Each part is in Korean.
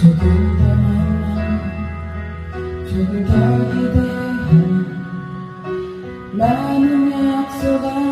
조금 더 만나 조금 더 기대하는 많은 약속 안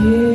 You.